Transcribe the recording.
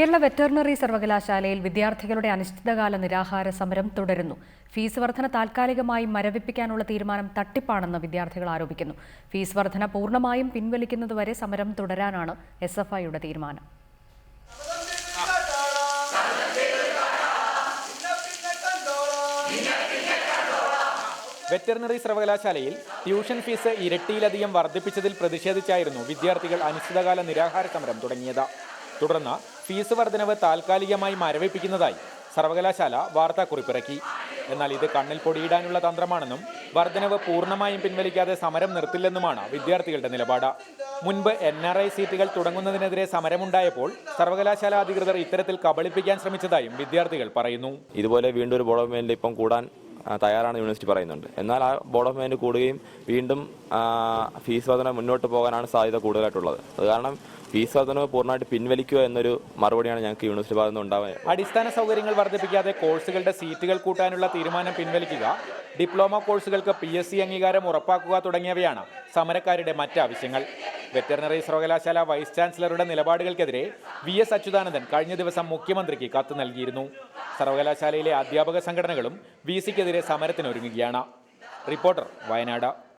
Kerala veterinary സർവകലാശാലയിൽ വിദ്യാർത്ഥികളുടെ അനിശ്ചിതകാല നിരാഹാര സമരം തുടരുന്നു. ഫീസ് വർധന താൽക്കാലികമായി മരവിപ്പിക്കാനുള്ള തീരുമാനം തട്ടിപ്പാണെന്ന് വിദ്യാർത്ഥികൾ ആരോപിക്കുന്നു. ഫീസ് വർധന പൂർണമായും പിൻവലിക്കുന്നതുവരെ സമരം തുടരാനാണ് എസ് എഫ് ഐയുടെ തീരുമാനം. വെറ്ററിനറി സർവകലാശാലയിൽ ട്യൂഷൻ ഫീസ് ഇരട്ടിയിലധികം വർദ്ധിപ്പിച്ചതിൽ പ്രതിഷേധിച്ചായിരുന്നു വിദ്യാർത്ഥികൾ അനിശ്ചിതകാല നിരാഹാര സമരം തുടങ്ങിയത്. തുടർന്ന് ഫീസ് വർധനവ് താൽക്കാലികമായി മരവിപ്പിക്കുന്നതായി സർവകലാശാല വാർത്താക്കുറിപ്പിറക്കി. എന്നാൽ ഇത് കണ്ണിൽ പൊടിയിടാനുള്ള തന്ത്രമാണെന്നും വർധനവ് പൂർണമായും പിൻവലിക്കാതെ സമരം നിർത്തില്ലെന്നുമാണ് വിദ്യാർത്ഥികളുടെ നിലപാട്. മുൻപ് എൻ ആർ ഐ സീറ്റുകൾ തുടങ്ങുന്നതിനെതിരെ സമരമുണ്ടായപ്പോൾ സർവകലാശാല അധികൃതർ ഇത്തരത്തിൽ കബളിപ്പിക്കാൻ ശ്രമിച്ചതായും വിദ്യാർത്ഥികൾ പറയുന്നു. ഇതുപോലെ വീണ്ടും ഒരു ബോർഡ് ഇപ്പം കൂടാൻ തയ്യാറാണ് യൂണിവേഴ്സിറ്റി പറയുന്നുണ്ട്. എന്നാൽ ആ ബോർഡ് ഓഫ് മെയിൻ കൂടുകയും വീണ്ടും ഫീസ് വർധന മുന്നോട്ട് പോകാനാണ് സാധ്യത കൂടുതലായിട്ടുള്ളത്. അത് കാരണം ഫീസ് വർധന പൂർണമായിട്ട് പിൻവലിക്കുക എന്നൊരു മറുപടിയാണ് ഞങ്ങൾക്ക് യൂണിവേഴ്സിറ്റി ഭാഗത്ത് നിന്ന് ഉണ്ടാവുക. അടിസ്ഥാന സൗകര്യങ്ങൾ വർദ്ധിപ്പിക്കാതെ കോഴ്സുകളുടെ സീറ്റുകൾ കൂട്ടാനുള്ള തീരുമാനം പിൻവലിക്കുക ഡിപ്ലോമ കോഴ്സുകൾക്ക് പി അംഗീകാരം ഉറപ്പാക്കുക തുടങ്ങിയവയാണ് സമരക്കാരുടെ മറ്റ് ആവശ്യങ്ങൾ. വെറ്ററിനറി സർവകലാശാല വൈസ് ചാൻസലറുടെ നിലപാടുകൾക്കെതിരെ വി എസ് അച്യുതാനന്ദൻ കഴിഞ്ഞ ദിവസം മുഖ്യമന്ത്രിക്ക് കത്ത് നൽകിയിരുന്നു. സർവകലാശാലയിലെ അധ്യാപക സംഘടനകളും വി സിക്കെതിരെ സമരത്തിനൊരുങ്ങുകയാണ്. റിപ്പോർട്ടർ വയനാട്.